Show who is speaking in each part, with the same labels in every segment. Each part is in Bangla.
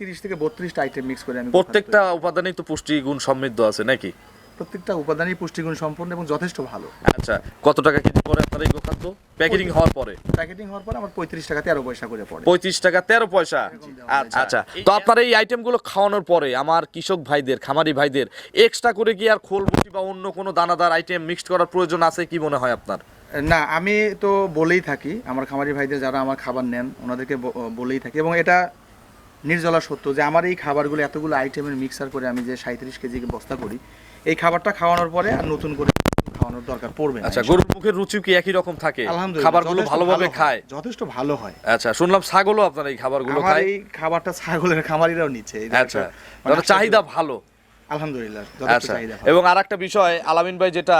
Speaker 1: তিরিশ থেকে বত্রিশটা আইটেম মিক্স করে
Speaker 2: আমি প্রত্যেকটা উপাদানেই তো পুষ্টিগুণ সমৃদ্ধ আছে নাকি
Speaker 1: প্রত্যেকটা উপাদানই পুষ্টিগুণ সম্পন্ন এবং যথেষ্ট ভালো
Speaker 2: আচ্ছা কত টাকা কেজি পরে আপনার এই খাদ্য প্যাকেটিং হওয়ার পরে
Speaker 1: প্যাকেটিং হওয়ার পরে আমার পঁয়ত্রিশ টাকা তেরো পয়সা করে পড়ে
Speaker 2: পঁয়ত্রিশ টাকা তেরো পয়সা আচ্ছা তো আপনার এই আইটেমগুলো খাওয়ানোর পরে আমার কৃষক ভাইদের খামারি ভাইদের এক্সট্রা করে কি আর খোলবটি বা অন্য কোনো দানাদার আইটেম মিক্সড করার প্রয়োজন আছে কি মনে হয় আপনার
Speaker 1: না আমি তো বলেই থাকি আমার খামারি ভাইদের যারা আমার খাবার নেন ওনাদেরকে বলেই থাকি এবং এটা নির্জলা সত্য যে আমার এই খাবারগুলো এতগুলো আইটেমের মিক্সার করে আমি যে সাঁত্রিশ কেজি বস্তা করি এই খাবারটা খাওয়ানোর পরে আর নতুন করে খাওয়ানোর দরকার পড়বে
Speaker 2: আচ্ছা গরুর মুখের রুচি কি একই রকম থাকে খাবারগুলো ভালোভাবে খায়
Speaker 1: যথেষ্ট ভালো হয়
Speaker 2: আচ্ছা শুনলাম ছাগলও আপনার এই খাবারগুলো খায় এই
Speaker 1: খাবারটা ছাগলের খামারিরাও নিচ্ছে
Speaker 2: আচ্ছা মানে চাহিদা ভালো
Speaker 1: আলহামদুলিল্লাহ আচ্ছা,
Speaker 2: এবং আর একটা বিষয় আলামিন ভাই যেটা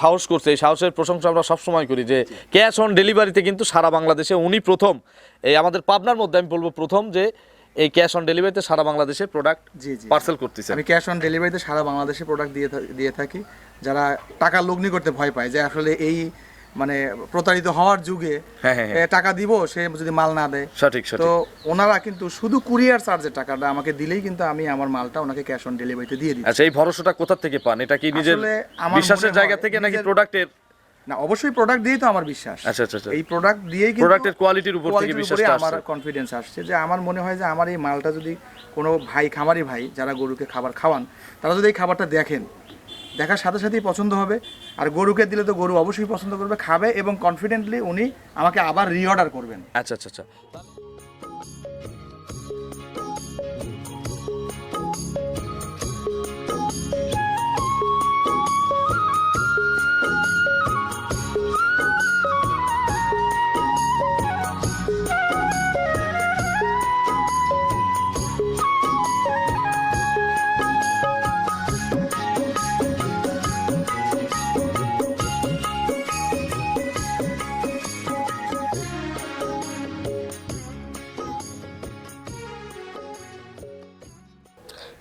Speaker 2: সাহস করছে এই সাহসের প্রশংসা আমরা সবসময় করি যে ক্যাশ অন ডেলিভারিতে কিন্তু সারা বাংলাদেশে উনি প্রথম এই আমাদের পাবনার মধ্যে আমি বলবো প্রথম যে এই ক্যাশ অন ডেলিভারিতে সারা বাংলাদেশে প্রোডাক্ট পার্সেল করতেছে
Speaker 1: আমি ক্যাশ অন ডেলিভারিতে সারা বাংলাদেশে প্রোডাক্ট দিয়ে দিয়ে থাকি যারা টাকা লগ্নি করতে ভয় পায় যে আসলে এই মানে প্রতারিত হওয়ার যুগে হ্যাঁ, হ্যাঁ, হ্যাঁ। টাকা দিব সে যদি মাল না দেয় সঠিক তো ওনারা কিন্তু শুধু কুরিয়ার চার্জের টাকাটা আমাকে দিলেই কিন্তু আমি আমার মালটা ওনাকে ক্যাশ অন ডেলিভারিতে দিয়ে দিই
Speaker 2: আচ্ছা এই ভরসাটা কোথা থেকে পান এটা কি নিজের বিশ্বাসের জায়গা থেকে নাকি প্রোডাক্টের
Speaker 1: না অবশ্যই প্রোডাক্ট দিয়েই তো আমার বিশ্বাস আচ্ছা আচ্ছা, আচ্ছা। এই প্রোডাক্ট দিয়েই
Speaker 2: প্রোডাক্টের কোয়ালিটির উপর থেকে বিশ্বাসটা
Speaker 1: আমার কনফিডেন্স আসছে যে আমার মনে হয় যে আমার এই মালটা যদি কোনো ভাই খামারি ভাই যারা গরুকে খাবার খাওয়ান তারা যদি এই খাবারটা দেখেন দেখার সাথে সাথেই পছন্দ হবে আর গরুকে দিলে তো গরু অবশ্যই পছন্দ করবে খাবে এবং কনফিডেন্টলি উনি আমাকে আবার রিঅর্ডার করবেন
Speaker 2: আচ্ছা আচ্ছা আচ্ছা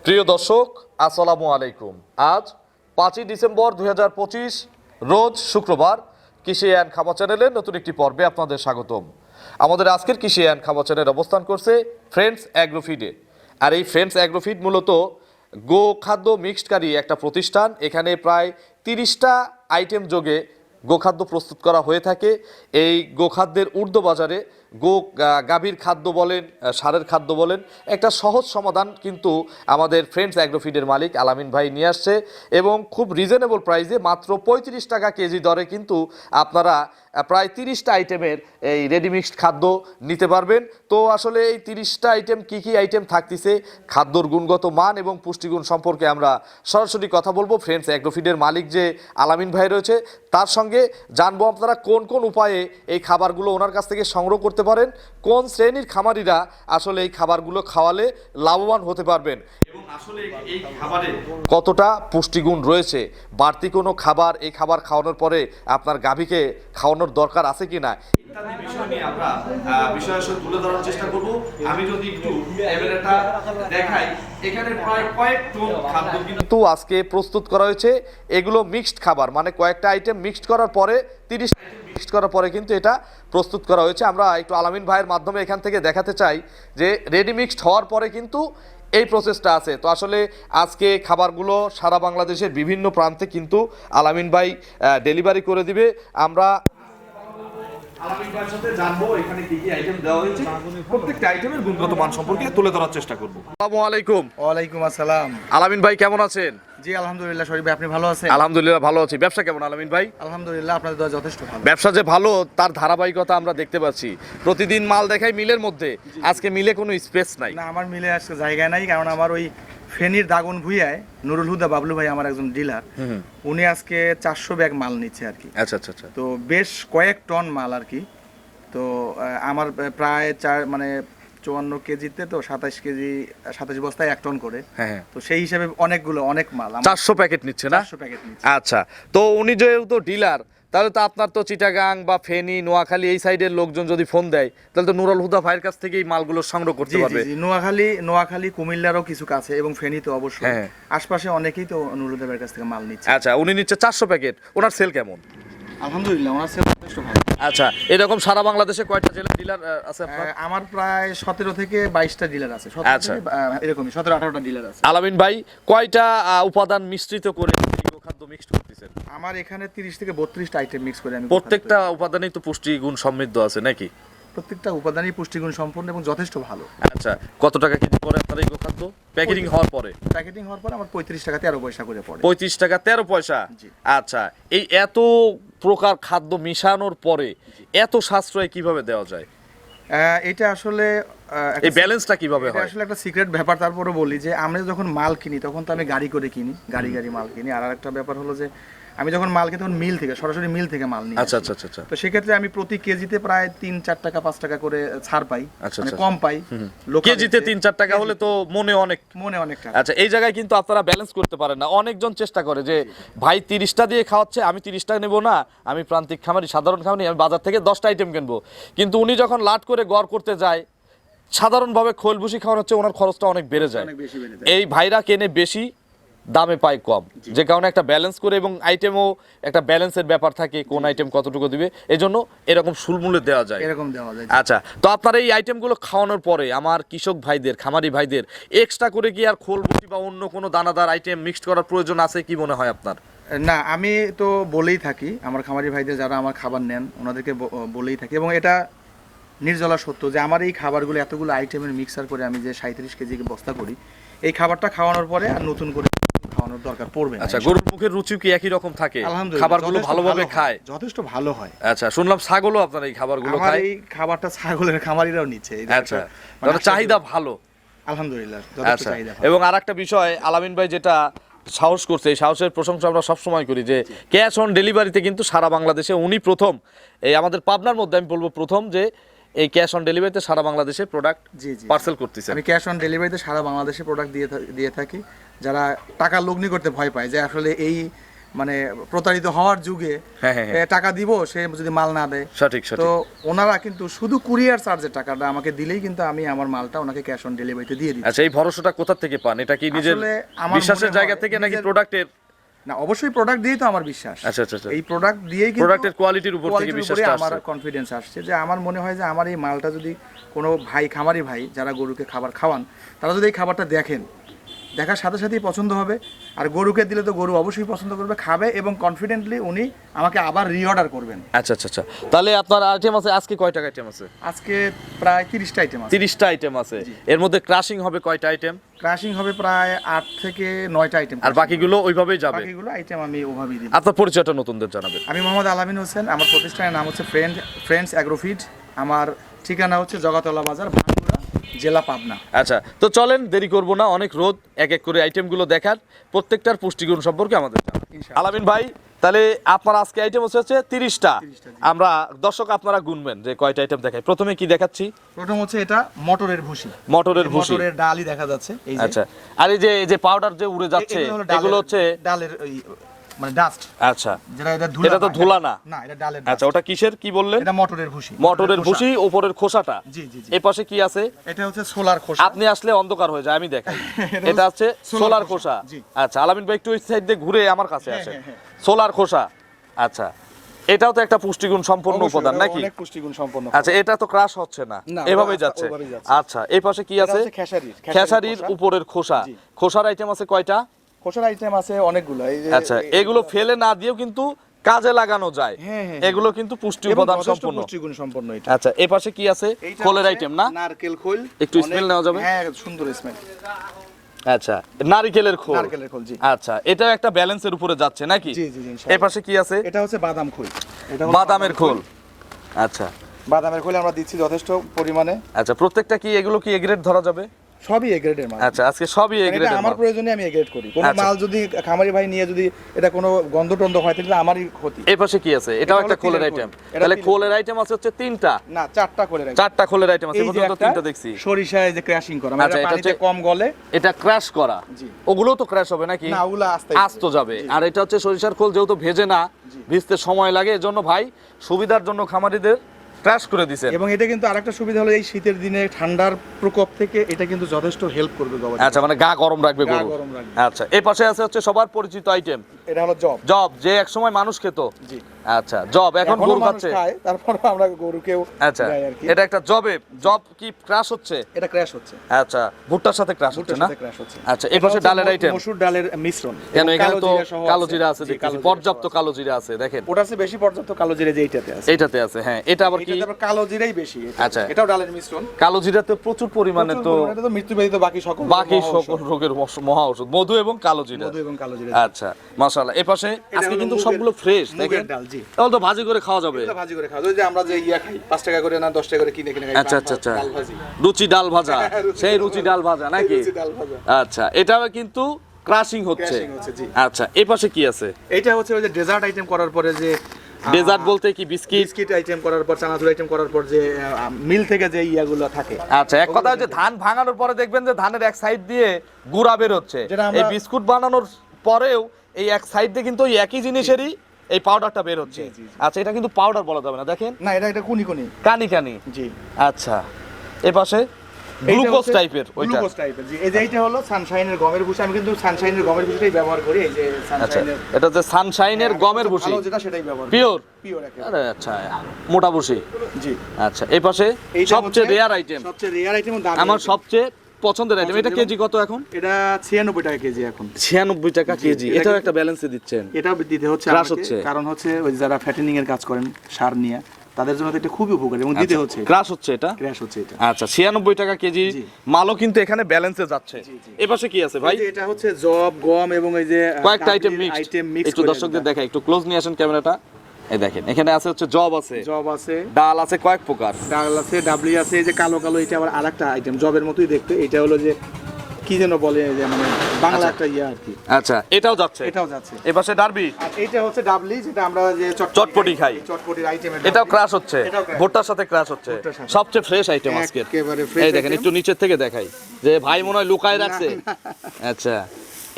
Speaker 2: প্রিয় দর্শক আসসালামু আলাইকুম আজ পাঁচই ডিসেম্বর দুই রোজ শুক্রবার কৃষি অ্যান্ড খাবার চ্যানেলের নতুন একটি পর্বে আপনাদের স্বাগতম আমাদের আজকের কৃষি অ্যান্ড খাবার চ্যানেল অবস্থান করছে ফ্রেন্ডস অ্যাগ্রোফিডে আর এই ফ্রেন্ডস অ্যাগ্রোফিড মূলত গো খাদ্য মিক্সডকারী একটা প্রতিষ্ঠান এখানে প্রায় তিরিশটা আইটেম যোগে গোখাদ্য প্রস্তুত করা হয়ে থাকে এই গোখাদ্যের ঊর্ধ্ব বাজারে গো গাভীর খাদ্য বলেন সারের খাদ্য বলেন একটা সহজ সমাধান কিন্তু আমাদের ফ্রেন্ডস অ্যাগ্রোফিডের মালিক আলামিন ভাই নিয়ে আসছে এবং খুব রিজনেবল প্রাইসে মাত্র পঁয়ত্রিশ টাকা কেজি দরে কিন্তু আপনারা প্রায় তিরিশটা আইটেমের এই রেডিমিক্সড খাদ্য নিতে পারবেন তো আসলে এই তিরিশটা আইটেম কি কি আইটেম থাকতেছে খাদ্যর গুণগত মান এবং পুষ্টিগুণ সম্পর্কে আমরা সরাসরি কথা বলবো ফ্রেন্ডস অ্যাগ্রোফিডের মালিক যে আলামিন ভাই রয়েছে তার সঙ্গে জানবো আপনারা কোন কোন উপায়ে এই খাবারগুলো ওনার কাছ থেকে সংগ্রহ করতে পারেন কোন শ্রেণীর খামারিরা আসলে এই খাবারগুলো খাওয়ালে লাভবান হতে পারবেন কতটা পুষ্টিগুণ রয়েছে বাড়তি কোনো খাবার এই খাবার খাওয়ানোর পরে আপনার গাভীকে খাওয়ানোর দরকার আছে কি না ইত্যাদি বিষয় নিয়ে আমরা বিষয়ের তুলে ধরার চেষ্টা করব আমি যদি একটু দেখাই এখানে প্রায় কয়েক টন খাদ্য কিন্তু আজকে প্রস্তুত করা হয়েছে এগুলো মিক্সড খাবার মানে কয়েকটা আইটেম মিক্সড করার পরে তিরিশ মিক্সড করার পরে কিন্তু এটা প্রস্তুত করা হয়েছে আমরা একটু আলামিন ভাইয়ের মাধ্যমে এখান থেকে দেখাতে চাই যে রেডি মিক্সড হওয়ার পরে কিন্তু এই প্রসেসটা আছে তো আসলে আজকে খাবারগুলো সারা বাংলাদেশের বিভিন্ন প্রান্তে কিন্তু আলামিন ভাই ডেলিভারি করে দিবে আমরা
Speaker 1: আলামিন তুলে ধরার চেষ্টা আলাইকুম ওয়ালাইকুম আসসালাম
Speaker 2: আলামিন ভাই কেমন আছেন
Speaker 1: জি আলহামদুলিল্লাহ শরীফ আপনি ভালো আছেন
Speaker 2: আলহামদুলিল্লাহ ভালো আছি ব্যবসা কেমন আলমিন ভাই
Speaker 1: আলহামদুলিল্লাহ আপনাদের দোয়া যথেষ্ট ভালো
Speaker 2: ব্যবসা যে ভালো তার ধারাবাহিকতা আমরা দেখতে পাচ্ছি প্রতিদিন মাল দেখাই মিলের মধ্যে আজকে মিলে কোনো স্পেস নাই
Speaker 1: না আমার মিলে আজকে জায়গা নাই কারণ আমার ওই ফেনীর দাগন ভুইয়ায় নুরুল হুদা বাবলু ভাই আমার একজন ডিলার উনি আজকে চারশো ব্যাগ মাল নিচ্ছে আর কি আচ্ছা আচ্ছা আচ্ছা তো বেশ কয়েক টন মাল আর কি তো আমার প্রায় চার মানে চুয়ান্ন কেজিতে তো সাতাশ কেজি সাতাশ বস্তায় এক টন করে হ্যাঁ, হ্যাঁ। তো সেই হিসাবে অনেকগুলো অনেক মাল
Speaker 2: চারশো প্যাকেট নিচ্ছে না প্যাকেট আচ্ছা তো উনি যেহেতু ডিলার তাহলে তো আপনার তো চিটাগাং বা ফেনি নোয়াখালী এই সাইডের লোকজন যদি ফোন দেয় তাহলে তো নুরাল হুদা ভাইয়ের কাছ থেকেই মালগুলো সংগ্রহ করতে পারবে
Speaker 1: নোয়াখালী নোয়াখালী কুমিল্লারও কিছু কাছে এবং ফেনি তো অবশ্যই হ্যাঁ। আশপাশে অনেকেই তো নুরুল হুদা ভাইয়ের কাছ থেকে মাল নিচ্ছে
Speaker 2: আচ্ছা উনি নিচ্ছে চারশো প্যাকেট ওনার সেল কেমন আচ্ছা এরকম সারা বাংলাদেশে কয়টা জেলা ডিলার আছে
Speaker 1: আমার প্রায় সতেরো থেকে বাইশটা ডিলার আছে
Speaker 2: আচ্ছা এরকমই সতেরো আঠারোটা ডিলার আছে আলামিন ভাই কয়টা উপাদান মিশ্রিত করে খাদ্য মিক্সড করতেছেন
Speaker 1: আমার এখানে তিরিশ থেকে বত্রিশটা আইটেম মিক্স করে আমি
Speaker 2: প্রত্যেকটা উপাদানেই তো পুষ্টি গুণ সমৃদ্ধ আছে নাকি
Speaker 1: প্রত্যেকটা উপাদানই পুষ্টিগুণ সম্পন্ন এবং যথেষ্ট ভালো
Speaker 2: আচ্ছা কত টাকা কেজি পরে আপনার এই গোখাদ্য প্যাকেটিং হওয়ার পরে
Speaker 1: প্যাকেটিং হওয়ার পরে আমার পঁয়ত্রিশ টাকা তেরো পয়সা করে পড়ে
Speaker 2: পঁয়ত্রিশ টাকা তেরো পয়সা আচ্ছা এই এত প্রকার খাদ্য মিশানোর পরে এত সাশ্রয় কিভাবে দেওয়া যায় এটা আসলে এই ব্যালেন্সটা কিভাবে হয়
Speaker 1: আসলে একটা সিক্রেট ব্যাপার তারপরে বলি যে আমরা যখন মাল কিনি তখন তো আমি গাড়ি করে কিনি গাড়ি গাড়ি মাল কিনি আর ব্যাপার হলো যে আমি যখন মাল কিনি তখন মিল থেকে সরাসরি মিল থেকে মাল নিই আচ্ছা, আচ্ছা আচ্ছা আচ্ছা তো সেক্ষেত্রে আমি প্রতি কেজিতে প্রায় তিন চার টাকা পাঁচ টাকা করে ছাড় পাই আচ্ছা, মানে আচ্ছা, কম পাই
Speaker 2: কেজিতে তিন চার টাকা হলে তো মনে অনেক মনে অনেক টাকা আচ্ছা এই জায়গায় কিন্তু আপনারা ব্যালেন্স করতে পারেন না অনেকজন চেষ্টা করে যে ভাই তিরিশটা দিয়ে খাওয়াচ্ছে আমি তিরিশটা নেব না আমি প্রান্তিক খামারি সাধারণ খামারি আমি বাজার থেকে দশটা আইটেম কিনবো কিন্তু উনি যখন লাট করে গড় করতে যায় সাধারণভাবে খোল ভুসি খাওয়ানোর হচ্ছে ওনার খরচটা অনেক বেড়ে যায় এই ভাইরা কেনে বেশি দামে পায় কম যে কারণে একটা ব্যালেন্স করে এবং আইটেমও একটা ব্যালেন্সের ব্যাপার থাকে কোন আইটেম কতটুকু দিবে এই জন্য এরকম সুলমূল্যে দেওয়া যায়
Speaker 1: এরকম দেওয়া যায়
Speaker 2: আচ্ছা তো আপনার এই আইটেমগুলো খাওয়ানোর পরে আমার কৃষক ভাইদের খামারি ভাইদের এক্সট্রা করে কি আর খোলবুটি বা অন্য কোনো দানাদার আইটেম মিক্সড করার প্রয়োজন আছে কি মনে হয় আপনার
Speaker 1: না আমি তো বলেই থাকি আমার খামারি ভাইদের যারা আমার খাবার নেন ওনাদেরকে বলেই থাকি এবং এটা নির্জলা সত্য যে আমার এই খাবারগুলো এতগুলো আইটেমের মিক্সার করে আমি যে সাঁত্রিশ কেজি বস্তা করি এই খাবারটা খাওয়ানোর পরে আর নতুন করে খাওয়ানোর দরকার পড়বে
Speaker 2: আচ্ছা গরুর মুখের রুচি কি একই রকম থাকে খাবারগুলো ভালোভাবে খায়
Speaker 1: যথেষ্ট ভালো হয়
Speaker 2: আচ্ছা শুনলাম ছাগলও আপনার এই খাবারগুলো খায় এই
Speaker 1: খাবারটা ছাগলের খামারিরাও নিচ্ছে
Speaker 2: আচ্ছা মানে চাহিদা ভালো
Speaker 1: আলহামদুলিল্লাহ আচ্ছা, চাহিদা
Speaker 2: এবং আর একটা বিষয় আলামিন ভাই যেটা সাহস করছে এই সাহসের প্রশংসা আমরা সবসময় করি যে ক্যাশ অন ডেলিভারিতে কিন্তু সারা বাংলাদেশে উনি প্রথম এই আমাদের পাবনার মধ্যে আমি বলবো প্রথম যে এই ক্যাশ অন ডেলিভারিতে সারা বাংলাদেশে প্রোডাক্ট জি জি পার্সেল করতেছে
Speaker 1: আমি ক্যাশ অন ডেলিভারিতে সারা বাংলাদেশে প্রোডাক্ট দিয়ে দিয়ে থাকি যারা টাকা লগ্নি করতে ভয় পায় যে আসলে এই মানে প্রতারিত হওয়ার যুগে হ্যাঁ, হ্যাঁ, হ্যাঁ। টাকা দিব সে যদি মাল না দেয় সঠিক তো ওনারা কিন্তু শুধু কুরিয়ার চার্জের টাকাটা আমাকে দিলেই কিন্তু আমি আমার মালটা ওনাকে ক্যাশ অন ডেলিভারিতে দিয়ে দিই
Speaker 2: আচ্ছা এই ভরসাটা কোথা থেকে পান এটা কি নিজের বিশ্বাসের জায়গা থেকে নাকি প্রোডাক্টের
Speaker 1: না অবশ্যই প্রোডাক্ট দিয়েই তো আমার বিশ্বাস আচ্ছা আচ্ছা, আচ্ছা। এই প্রোডাক্ট দিয়েই
Speaker 2: প্রোডাক্টের কোয়ালিটির উপর থেকে বিশ্বাসটা
Speaker 1: আমার কনফিডেন্স আসছে যে আমার মনে হয় যে আমার এই মালটা যদি কোনো ভাই খামারি ভাই যারা গরুকে খাবার খাওয়ান তারা যদি এই খাবারটা দেখেন দেখার সাথে সাথেই পছন্দ হবে আর গরুকে দিলে তো গরু অবশ্যই পছন্দ করবে খাবে এবং কনফিডেন্টলি উনি আমাকে আবার রিঅর্ডার করবেন
Speaker 2: আচ্ছা আচ্ছা আচ্ছা তাহলে আপনার আইটেম আছে আজকে কয়টা আইটেম আছে
Speaker 1: আজকে প্রায় তিরিশটা আইটেম আছে
Speaker 2: তিরিশটা আইটেম আছে এর মধ্যে ক্রাশিং হবে কয়টা আইটেম
Speaker 1: ক্রাশিং হবে প্রায় আট থেকে নয়টা আইটেম
Speaker 2: আর বাকিগুলো ওইভাবেই যাবে
Speaker 1: বাকিগুলো আইটেম আমি ওভাবেই দিই
Speaker 2: আপনার পরিচয়টা নতুনদের জানাবেন
Speaker 1: আমি মোহাম্মদ আলামিন হোসেন আমার প্রতিষ্ঠানের নাম হচ্ছে ফ্রেন্ড ফ্রেন্ডস অ্যাগ্রোফিড আমার ঠিকানা হচ্ছে জগাতলা বাজার জেলা পাবনা
Speaker 2: আচ্ছা তো চলেন দেরি করব না অনেক রোদ এক এক করে আইটেমগুলো দেখার প্রত্যেকটার পুষ্টিগুণ সম্পর্কে আমাদের আলামিন ভাই তাহলে আপনার আজকে আইটেম হচ্ছে তিরিশটা আমরা দর্শক আপনারা গুনবেন যে কয়টা আইটেম দেখাই প্রথমে কি দেখাচ্ছি
Speaker 1: প্রথম হচ্ছে এটা মটরের ভুসি
Speaker 2: মটরের ভুসি মটরের
Speaker 1: ডালই দেখা যাচ্ছে
Speaker 2: আচ্ছা আর এই যে পাউডার যে উড়ে যাচ্ছে
Speaker 1: এগুলো হচ্ছে ডালের মানে ডাস্ট আচ্ছা যেটা এটা ধুলা এটা তো ধুলা না না এটা ডালের
Speaker 2: আচ্ছা ওটা কিসের কি বললেন
Speaker 1: এটা মটরের ভুসি
Speaker 2: মটরের ভুসি উপরের খোসাটা জি জি এই পাশে কি আছে
Speaker 1: এটা হচ্ছে সোলার খোসা
Speaker 2: আপনি আসলে অন্ধকার হয়ে যায় আমি দেখাই এটা সোলার খোসা আচ্ছা আলামিন ভাই একটু ওই সাইড দিয়ে ঘুরে আমার কাছে হ্যাঁ, আসে হ্যাঁ, হ্যাঁ। সোলার খোসা আচ্ছা এটাও তো একটা পুষ্টিগুণ সম্পন্ন উপাদান নাকি অনেক
Speaker 1: পুষ্টিগুণ সম্পন্ন
Speaker 2: আচ্ছা এটা তো ক্রাশ হচ্ছে না এভাবেই যাচ্ছে আচ্ছা এই পাশে কি আছে খেসারির খেসারির উপরের খোসা খোসার আইটেম আছে কয়টা
Speaker 1: খোসার আইটেম আছে অনেকগুলো
Speaker 2: আচ্ছা এগুলো ফেলে না দিয়েও কিন্তু কাজে লাগানো যায় হ্যাঁ, হ্যাঁ, হ্যাঁ। এগুলো কিন্তু পুষ্টি উপাদান সম্পূর্ণ
Speaker 1: পুষ্টিগুণ সম্পূর্ণ
Speaker 2: এটা আচ্ছা এই পাশে কি আছে খোলের আইটেম না
Speaker 1: নারকেল খোল
Speaker 2: একটু স্মেল নেওয়া যাবে
Speaker 1: হ্যাঁ সুন্দর স্মেল
Speaker 2: আচ্ছা নারকেলের খোল নারকেলের খোল জি আচ্ছা এটা একটা ব্যালেন্সের উপরে যাচ্ছে নাকি জি জি এই পাশে কি আছে
Speaker 1: এটা হচ্ছে বাদাম খোল
Speaker 2: এটা বাদামের খোল আচ্ছা
Speaker 1: বাদামের খোল আমরা দিচ্ছি যথেষ্ট পরিমাণে
Speaker 2: আচ্ছা প্রত্যেকটা কি এগুলো কি এগ্রেড ধরা যাবে
Speaker 1: সবই এ গ্রেডের মাল
Speaker 2: আচ্ছা আজকে সবই মানে এ গ্রেডের আমার
Speaker 1: প্রয়োজনে আমি এ গ্রেড করি আচ্ছা। মাল যদি খামারি ভাই নিয়ে যদি এটা কোনো গন্ধ টন্ধ হয় তাহলে আমারই ক্ষতি
Speaker 2: এই পাশে কি আছে এটাও একটা খোলের আইটেম তাহলে আইটেম আছে হচ্ছে তিনটা
Speaker 1: না চারটা আইটেম
Speaker 2: চারটা আইটেম আছে পর্যন্ত তিনটা দেখছি
Speaker 1: সরিষায় যে ক্র্যাশিং করা মানে আচ্ছা, কম গলে
Speaker 2: এটা ক্র্যাশ করা ওগুলো তো ক্র্যাশ হবে নাকি না ওগুলো আস্তে আস্তে যাবে আর এটা হচ্ছে সরিষার খোল যেহেতু ভেজে না ভিজতে সময় লাগে এজন্য ভাই সুবিধার জন্য খামারিদের করে
Speaker 1: এবং এটা কিন্তু আরেকটা সুবিধা হলো এই শীতের দিনে ঠান্ডার প্রকোপ থেকে এটা কিন্তু যথেষ্ট হেল্প করবে গবাদি
Speaker 2: আচ্ছা মানে গা গরম রাখবে গরম রাখবে আচ্ছা এই পাশে আছে হচ্ছে সবার পরিচিত আইটেম এটা হলো জব জব যে এক সময় মানুষ খেত জি আচ্ছা জব এখন গরু খাচ্ছে
Speaker 1: তারপর আমরা গরুকেও
Speaker 2: আচ্ছা এটা একটা জবে জব কি হচ্ছে এটা হচ্ছে আচ্ছা ভুট্টার সাথে হচ্ছে না আচ্ছা এই পাশে ডালের আইটেম
Speaker 1: মসুর ডালের মিশ্রণ
Speaker 2: কেন এখানে তো কালো জিরা আছে পর্যাপ্ত কালো জিরা আছে দেখেন
Speaker 1: ওটা আছে বেশি পর্যাপ্ত কালো জিরা যে এইটাতে আছে
Speaker 2: এইটাতে আছে হ্যাঁ এটা আবার আচ্ছা। কালো জিরাতে প্রচুর পরিমাণে তো বাকি সকল রোগের মহা ওষুধ মধু এবং কালো
Speaker 1: জিরা
Speaker 2: আচ্ছা পাশে আজকে কিন্তু সবগুলো ফ্রেশ দেখেন তাহলে তো ভাজি করে খাওয়া যাবে
Speaker 1: ভাজি করে খাওয়া যাবে আমরা যে ইয়া খাই টাকা করে না দশ টাকা করে কিনে কিনে আচ্ছা আচ্ছা আচ্ছা ডাল
Speaker 2: রুচি ডাল ভাজা হ্যাঁ, হ্যাঁ, সেই রুচি ডাল ভাজা নাকি আচ্ছা এটা কিন্তু ক্রাশিং হচ্ছে আচ্ছা এপাশে পাশে কি আছে
Speaker 1: এটা হচ্ছে ওই যে ডেজার্ট আইটেম করার পরে যে
Speaker 2: ডেজার্ট বলতে কি বিস্কিট
Speaker 1: বিস্কিট আইটেম করার পর চানাচুর আইটেম করার পর যে মিল থেকে যে ইয়াগুলো থাকে
Speaker 2: আচ্ছা এক কথা যে ধান ভাঙানোর পরে দেখবেন যে ধানের এক সাইড দিয়ে গুড়া বের হচ্ছে এই বিস্কুট বানানোর পরেও এই এক সাইড দিয়ে কিন্তু ওই একই জিনিসেরই এই পাউডারটা বের হচ্ছে আচ্ছা এটা কিন্তু পাউডার বলা যাবে না দেখেন
Speaker 1: না এটা এটা কুনি কুনি কানি কানি জি
Speaker 2: আচ্ছা এ পাশে গ্লুকোজ টাইপের
Speaker 1: ওইটা গ্লুকোজ টাইপের এই যে হলো সানশাইনের গমের ভুষি আমি কিন্তু সানশাইনের গমের ভুষিটাই ব্যবহার করি এই যে আচ্ছা, সানশাইনের
Speaker 2: এটা যে সানশাইনের হ্যাঁ, গমের ভুষি
Speaker 1: যেটা সেটাই ব্যবহার পিওর পিওর
Speaker 2: আরে আচ্ছা মোটা ভুষি জি আচ্ছা এই পাশে সবচেয়ে রেয়ার আইটেম
Speaker 1: সবচেয়ে রেয়ার আইটেম
Speaker 2: আমার সবচেয়ে পছন্দের আইটেম এটা কেজি কত এখন
Speaker 1: এটা 96 টাকা কেজি এখন
Speaker 2: 96 টাকা কেজি এটাও একটা ব্যালেন্সে দিচ্ছেন
Speaker 1: এটা দিতে হচ্ছে কারণ হচ্ছে ওই যারা ফ্যাটেনিং এর কাজ করেন সার নিয়ে তাদের জন্য এটা খুবই উপকারী এবং দিতে হচ্ছে
Speaker 2: ক্রাশ হচ্ছে এটা ক্রাশ হচ্ছে এটা আচ্ছা 96 টাকা কেজি মালও কিন্তু এখানে ব্যালেন্সে যাচ্ছে এপাশে কি আছে ভাই
Speaker 1: এটা হচ্ছে জব গম এবং এই যে
Speaker 2: কয়েকটা আইটেম মিক্স আইটেম একটু দর্শকদের দেখা একটু ক্লোজ নিয়ে আসেন ক্যামেরাটা এই দেখেন এখানে আছে হচ্ছে জব আছে জব আছে ডাল আছে কয়েক প্রকার
Speaker 1: ডাল আছে ডাবলি আছে এই যে কালো কালো এটা আবার আরেকটা আইটেম জবের মতোই দেখতে এটা হলো যে কি যেন বলে মানে বাংলা আচ্ছা। একটা ইয়ে আর কি
Speaker 2: আচ্ছা এটাও যাচ্ছে এটাও যাচ্ছে এপাশে এটা হচ্ছে ডাবলি যেটা আমরা যে চটপটি খাই আইটেম এটাও ক্রাশ হচ্ছে ভুট্টার সাথে ক্রাশ হচ্ছে সবচেয়ে ফ্রেশ আইটেম আজকে এই দেখেন একটু নিচের থেকে দেখাই যে ভাই মনে হয় লুকায় রাখছে আচ্ছা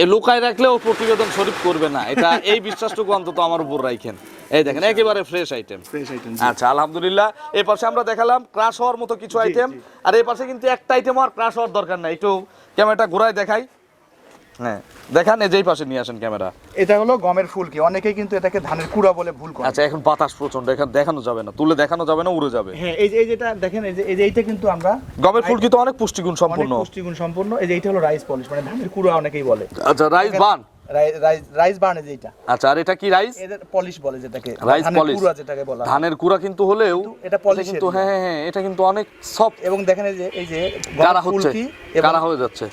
Speaker 2: এ লুকায় রাখলেও প্রতিবেদন শরীফ করবে না এটা এই বিশ্বাসটুকু অন্তত আমার উপর রাখেন এই দেখেন আচ্ছা। একেবারে ফ্রেশ আইটেম আচ্ছা আলহামদুলিল্লাহ এ পাশে আমরা দেখালাম ক্রাশ হওয়ার মতো কিছু আইটেম আর এ পাশে কিন্তু একটা আইটেম আর ক্রাশ হওয়ার দরকার নাই একটু ক্যামেরাটা ঘোরায় দেখাই হ্যাঁ দেখান এই যেই পাশে নিয়ে আসেন ক্যামেরা এটা হলো গমের ফুলকি অনেকেই কিন্তু এটাকে ধানের কুড়া বলে ভুল করে আচ্ছা এখন বাতাস প্রচন্ড এখন দেখানো যাবে না তুলে দেখানো যাবে না উড়ে যাবে হ্যাঁ এই যে এই যেটা দেখেন এই যে এই যে এইটা কিন্তু আমরা গমের ফুলকি তো অনেক পুষ্টিগুণ সম্পূর্ণ পুষ্টিগুণ সম্পূর্ণ এই যে এইটা হলো রাইস পলিশ মানে ধানের কুড়া অনেকেই বলে আচ্ছা রাইস বান রাইস বার্নে যেটা আচ্ছা আর এটা কি রাইস এদের পলিশ বলে যেটাকে রাইস পলিশ কুড়া যেটাকে বলা ধানের কুড়া কিন্তু হলেও এটা পলিশ কিন্তু হ্যাঁ, হ্যাঁ হ্যাঁ এটা কিন্তু অনেক সফট এবং দেখেন এই যে এই যে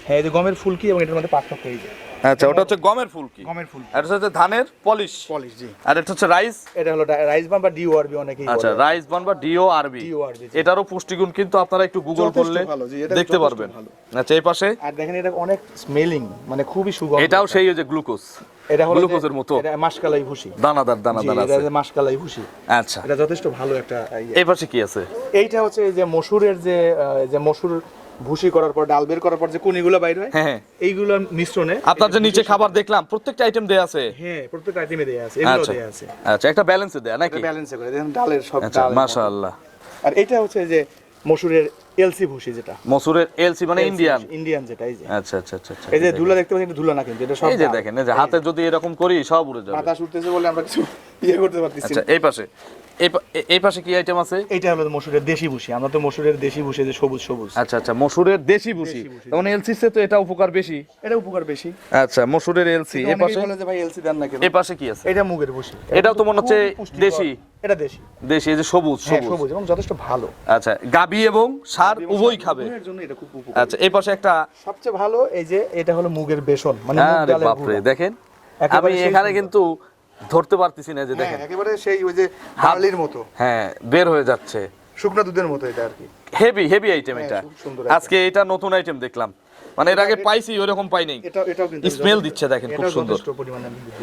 Speaker 2: হ্যাঁ যে গমের ফুলকি এবং এটার মধ্যে পার্থক্য হয়ে যায় আচ্ছা ওটা হচ্ছে গমের গমের আর হচ্ছে ধানের পলিশ পলিশ জি আর এটা হচ্ছে রাইস এটা হলো রাইস বান বা অনেকেই আচ্ছা রাইস বান বা এটারও পুষ্টিগুণ কিন্তু আপনারা একটু গুগল করলে দেখতে পারবেন আচ্ছা এই পাশে আর দেখেন এটা অনেক স্মেলিং মানে খুবই সুগন্ধ এটাও সেই যে গ্লুকোজ এটা হলো গ্লুকোজের মতো এটা ভুসি দানাদার দানাদার আছে এটা ভুসি আচ্ছা এটা যথেষ্ট ভালো একটা ইয়ে। এই পাশে কি আছে এইটা হচ্ছে যে মসুরের যে যে মসুর ভুসি করার পর ডাল বের করার পর যে কোনিগুলো বাইর হয় হ্যাঁ, হ্যাঁ এইগুলো মিশ্রণে আপনার যে নিচে খাবার দেখলাম প্রত্যেকটা আইটেম দেয়া আছে হ্যাঁ প্রত্যেকটা আইটেমে দেয়া আছে এগুলো আচ্ছা। দেয়া আছে আচ্ছা একটা ব্যালেন্সে দেয়া নাকি ব্যালেন্সে করে দেন ডালের সব আচ্ছা, ডাল মাশাআল্লাহ আর এটা হচ্ছে যে মসুরের এলসি ভুসি যেটা মসুরের এলসি মানে ইন্ডিয়ান ইন্ডিয়ান যেটা এই যে আচ্ছা আচ্ছা আচ্ছা, আচ্ছা এই যে ধুলা দেখতে পাচ্ছেন ধুলা না কিন্তু এটা সব এই যে দেখেন এই যে হাতে যদি এরকম করি সব উড়ে যাবে বাতাস উঠতেছে বলে আমরা কিছু ইয়ে করতে পারতেছি আচ্ছা এই পাশে এই পাশে কি আইটেম আছে এটা হলো মসুরের দেশি ভুসি আমরা তো মসুরের দেশি ভুসি যে সবুজ সবুজ আচ্ছা আচ্ছা মসুরের দেশি ভুসি তখন এলসিতে মানে তো এটা উপকার বেশি এটা উপকার বেশি আচ্ছা মসুরের এলসি এই পাশে বলে যে ভাই এলসি দেন না কেন এই পাশে কি আছে এটা মুগের ভুসি এটাও তো মনে হচ্ছে দেশি এটা দেশি দেশি এই যে হ্যাঁ, সবুজ সবুজ এবং যথেষ্ট ভালো আচ্ছা গাবি এবং সার উভয়ই খাবে জন্য এটা খুব উপকার আচ্ছা এই পাশে একটা সবচেয়ে ভালো এই যে এটা হলো মুগের বেসন মানে হ্যাঁ মুগ ডালের দেখেন আমি এখানে কিন্তু ধরতে পারতেছি না যে হ্যাঁ, দেখেন একেবারে সেই ওই যে হালির মতো হ্যাঁ বের হয়ে যাচ্ছে শুকনো দুধের মতো এটা আর কি হেভি হেভি আইটেম এটা আজকে এটা নতুন আইটেম দেখলাম মানে এর আগে পাইছি ওরকম পাই নাই এটা কিন্তু স্মেল দিচ্ছে দেখেন খুব সুন্দর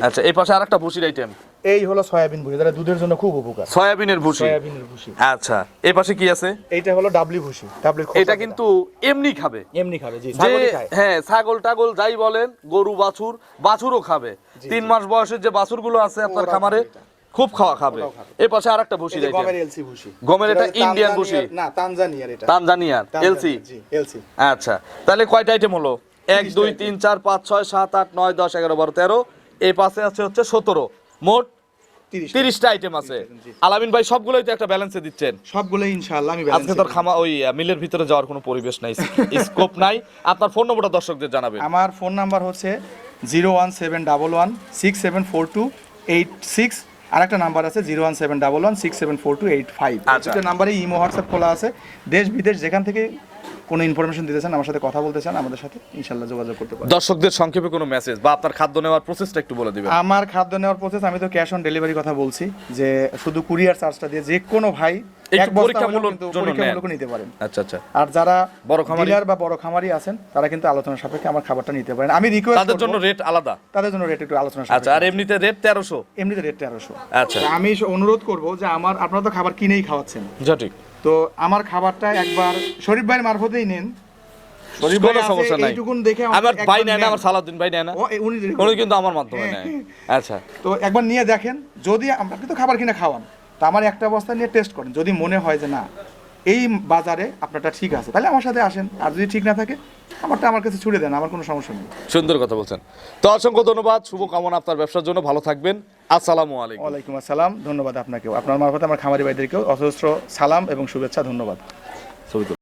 Speaker 2: আচ্ছা এই পাশে আরেকটা ভুসির আইটেম এই হলো সয়াবিন ভুসি যেটা দুধের জন্য খুব উপকার সয়াবিনের ভুসি সয়াবিনের ভুসি আচ্ছা এই পাশে কি আছে এইটা হলো ডাবলি ভুসি ডাবলি এটা কিন্তু এমনি খাবে এমনি খাবে জি খায় হ্যাঁ ছাগল টাগল যাই বলেন গরু বাছুর বাছুরও খাবে তিন মাস বয়সের যে বাছুরগুলো আছে আপনার খামারে খুব খাওয়া খাবে এর পাশে একটা ভুসি দেখি গমের এলসি ভুসি গমের এটা ইন্ডিয়ান ভুসি না তানজানিয়ার এটা তানজানিয়ার এলসি জি এলসি আচ্ছা তাহলে কয়টা আইটেম হলো 1 2 3 4 5 6 7 8 9 10 11 12 13 এই পাশে আছে হচ্ছে 17 মোট তিরিশটা আইটেম আছে আলামিন ভাই সবগুলোই তো একটা ব্যালেন্সে দিচ্ছেন সবগুলোই ইনশাআল্লাহ আমি আজকে তোর খামা ওই মিলের ভিতরে যাওয়ার কোনো পরিবেশ নাই স্কোপ নাই আপনার ফোন নম্বরটা দর্শকদের জানাবেন আমার ফোন নাম্বার হচ্ছে zero one seven double one six seven four two eight six আরেকটা নাম্বার আছে zero one seven double one six seven four two eight five আচ্ছা নাম্বারে ইমো হোয়াটসঅ্যাপ খোলা আছে দেশ বিদেশ যেখান থেকে কোনো ইনফরমেশন দিতে চান আমার সাথে কথা বলতে চান আমাদের সাথে ইনশাল্লাহ যোগাযোগ করতে পারেন দর্শকদের সংক্ষেপে কোনো মেসেজ বা আপনার খাদ্য নেওয়ার প্রসেসটা একটু বলে দিবেন আমার খাদ্য নেওয়ার প্রসেস আমি তো ক্যাশ অন ডেলিভারি কথা বলছি যে শুধু কুরিয়ার চার্জটা দিয়ে যে কোনো ভাই নিতে পারেন আচ্ছা আচ্ছা আর যারা বড় বা বড় খামারি আছেন তারা কিন্তু আলোচনা সাপেক্ষে আমার খাবারটা নিতে পারেন আমি রিকোয়েস্ট তাদের জন্য রেট আলাদা তাদের জন্য রেট একটু আলোচনা আচ্ছা আর এমনিতে রেট 1300 এমনিতে রেট 1300 আচ্ছা আমি অনুরোধ করব যে আমার আপনারা তো খাবার কিনেই খাওয়াচ্ছেন ঠিক তো আমার খাবারটা একবার শরীফ ভাইয়ের মারফতেই নেন দেখে আমার সালাউদ্দিন কিন্তু আমার মাধ্যমে হ্যাঁ। আচ্ছা তো একবার নিয়ে দেখেন যদি আপনি তো খাবার কিনে খাওয়ান তা আমার একটা অবস্থা নিয়ে টেস্ট করেন যদি মনে হয় যে না এই বাজারে আপনারটা ঠিক আছে তাহলে আমার সাথে আসেন আর যদি ঠিক না থাকে আমারটা আমার কাছে ছুড়ে দেন আমার কোনো সমস্যা নেই সুন্দর কথা বলছেন তো অসংখ্য ধন্যবাদ শুভকামনা আপনার ব্যবসার জন্য ভালো থাকবেন আসসালামু আলাইকুম ওয়ালাইকুম আসসালাম ধন্যবাদ আপনাকেও আপনার মারফত আমার খামারি ভাইদেরকেও অসহস্র সালাম এবং শুভেচ্ছা ধন্যবাদ